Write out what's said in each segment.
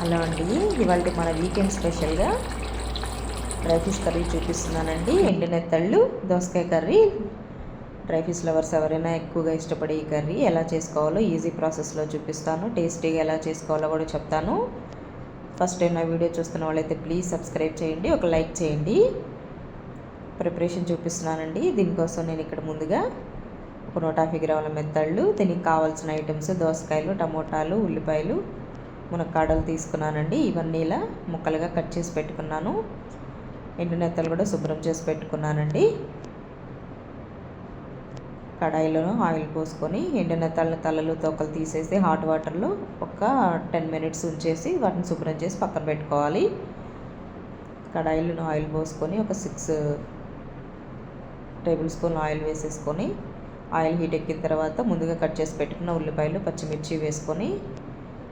Hello అండి ఇవాళ మన వీకెండ్ స్పెషల్గా డ్రై ఫిష్ కర్రీ చూపిస్తున్నానండి. ఎండినెత్తళ్ళు దోసకాయ కర్రీ. డ్రై ఫిష్ లవర్స్ ఎవరైనా ఎక్కువగా ఇష్టపడే ఈ కర్రీ ఎలా చేసుకోవాలో ఈజీ ప్రాసెస్లో చూపిస్తాను. టేస్టీగా ఎలా చేసుకోవాలో కూడా చెప్తాను. ఫస్ట్ టైం నా వీడియో చూస్తున్న వాళ్ళైతే ప్లీజ్ సబ్స్క్రైబ్ చేయండి ఒక లైక్ చేయండి. ప్రిపరేషన్ చూపిస్తున్నానండి. దీనికోసం నేను ఇక్కడ ముందుగా ఒక నూట యాభై గ్రాముల మెత్తళ్ళు దీనికి కావాల్సిన ఐటమ్స్ దోసకాయలు టమోటాలు ఉల్లిపాయలు మునక్కాడలు తీసుకున్నానండి. ఇవన్నీ ఇలా ముక్కలుగా కట్ చేసి పెట్టుకున్నాను. ఎండునెత్తలు కూడా శుభ్రం చేసి పెట్టుకున్నానండి. కడాయిలో ఆయిల్ పోసుకొని ఎండునెత్తలను తలలు తొక్కలు తీసేసి హాట్ వాటర్లో ఒక టెన్ మినిట్స్ ఉంచేసి వాటిని శుభ్రం చేసి పక్కన పెట్టుకోవాలి. కడాయిలో ఆయిల్ పోసుకొని ఒక సిక్స్ టేబుల్ స్పూన్ ఆయిల్ వేసేసుకొని ఆయిల్ హీట్ ఎక్కిన తర్వాత ముందుగా కట్ చేసి పెట్టుకున్న ఉల్లిపాయలు పచ్చిమిర్చి వేసుకొని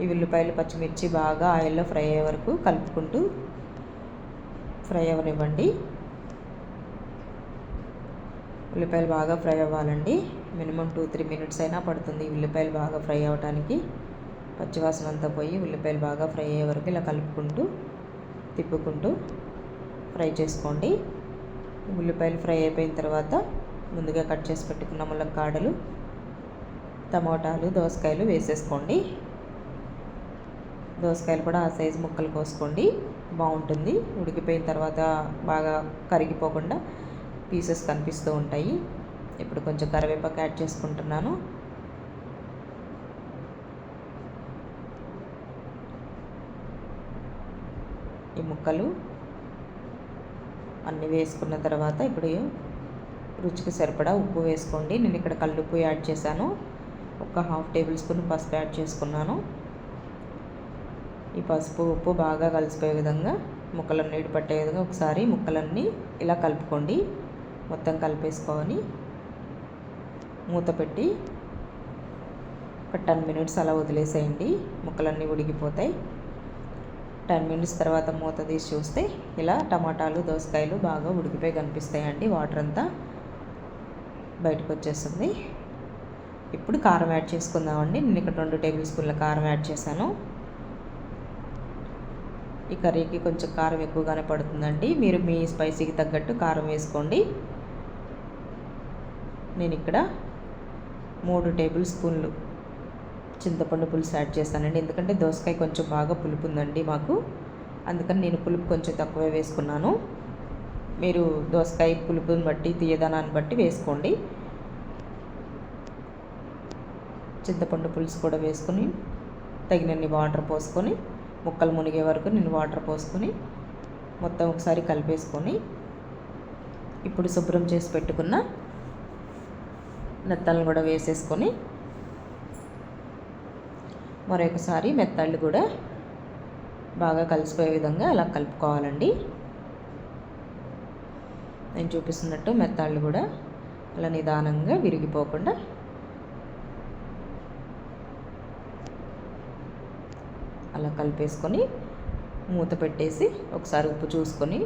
ఈ ఉల్లిపాయలు పచ్చిమిర్చి బాగా ఆయిల్లో ఫ్రై అయ్యే వరకు కలుపుకుంటూ ఫ్రై అవ్వనివ్వండి. ఉల్లిపాయలు బాగా ఫ్రై అవ్వాలండి. మినిమం టూ త్రీ మినిట్స్ అయినా పడుతుంది ఉల్లిపాయలు బాగా ఫ్రై అవ్వడానికి పచ్చివాసన అంతా పోయి ఉల్లిపాయలు బాగా ఫ్రై అయ్యే వరకు ఇలా కలుపుకుంటూ తిప్పుకుంటూ ఫ్రై చేసుకోండి. ఉల్లిపాయలు ఫ్రై అయిపోయిన తర్వాత ముందుగా కట్ చేసి పెట్టుకున్న ములక్కాడలు టమోటాలు దోసకాయలు వేసేసుకోండి. దోసకాయలు కూడా ఆ సైజు ముక్కలు కోసుకోండి. బాగుంటుంది. ఉడికిపోయిన తర్వాత బాగా కరిగిపోకుండా పీసెస్ కనిపిస్తూ ఉంటాయి. ఇప్పుడు కొంచెం కరివేపాకు యాడ్ చేసుకుంటున్నాను. ఈ ముక్కలు అన్నీ వేసుకున్న తర్వాత ఇప్పుడు రుచికి సరిపడా ఉప్పు వేసుకోండి. నేను ఇక్కడ కల్లుప్పు యాడ్ చేశాను. ఒక హాఫ్ టేబుల్ స్పూన్ పసుపు యాడ్ చేసుకున్నాను. ఈ పసుపు ఉప్పు బాగా కలిసిపోయే విధంగా ముక్కలన్నీ నీటి పట్టే విధంగా ఒకసారి ముక్కలన్నీ ఇలా కలుపుకోండి. మొత్తం కలిపేసుకొని మూత పెట్టి ఒక టెన్ మినిట్స్ అలా వదిలేసేయండి. ముక్కలన్నీ ఉడికిపోతాయి. టెన్ మినిట్స్ తర్వాత మూత తీసి చూస్తే ఇలా టమాటాలు దోసకాయలు బాగా ఉడికిపోయి కనిపిస్తాయండి. వాటర్ అంతా బయటకు వచ్చేస్తుంది. ఇప్పుడు కారం యాడ్ చేసుకుందామండి. నేను ఇక్కడ రెండు టేబుల్ స్పూన్ల కారం యాడ్ చేశాను. ఈ కర్రీకి కొంచెం కారం ఎక్కువగానే పడుతుందండి. మీరు మీ స్పైసీకి తగ్గట్టు కారం వేసుకోండి. నేను ఇక్కడ మూడు టేబుల్ స్పూన్లు చింతపండు పులుసు యాడ్ చేస్తానండి. ఎందుకంటే దోసకాయ కొంచెం బాగా పులుపు ఉందండి మాకు. అందుకని నేను పులుపు కొంచెం తక్కువే వేసుకున్నాను. మీరు దోసకాయ పులుపుని బట్టి తీయదనాన్ని బట్టి వేసుకోండి. చింతపండు పులుసు కూడా వేసుకొని తగినన్ని వాటర్ పోసుకొని ముక్కలు మునిగే వరకు నేను వాటర్ పోసుకొని మొత్తం ఒకసారి కలిపేసుకొని ఇప్పుడు శుభ్రం చేసి పెట్టుకున్న నెత్తలను కూడా వేసేసుకొని మరొకసారి మెత్తళ్ళు కూడా బాగా కలిసిపోయే విధంగా అలా కలుపుకోవాలండి. నేను చూపిస్తున్నట్టు మెత్తాళ్ళు కూడా అలా నిదానంగా విరిగిపోకుండా అలా కలిపేసుకొని మూత పెట్టేసి ఒకసారి ఉప్పు చూసుకొని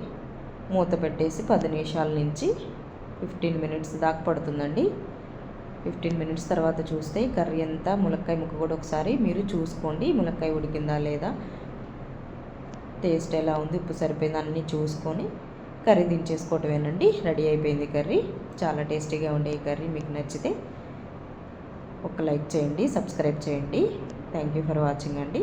మూత పెట్టేసి పది నిమిషాల నుంచి ఫిఫ్టీన్ మినిట్స్ దాకా పడుతుందండి. ఫిఫ్టీన్ మినిట్స్ తర్వాత చూస్తే కర్రీ అంతా ములక్కాయ ముక్క కూడా ఒకసారి మీరు చూసుకోండి. ములక్కాయ ఉడికిందా లేదా? టేస్ట్ ఎలా ఉంది? ఉప్పు సరిపోయింది? అన్నీ చూసుకొని కర్రీ దించేసుకోవటమేనండి. రెడీ అయిపోయింది కర్రీ. చాలా టేస్టీగా ఉండే ఈ కర్రీ. మీకు నచ్చితే ఒక లైక్ చేయండి సబ్స్క్రైబ్ చేయండి. థ్యాంక్ యూ ఫర్ వాచింగ్ అండి.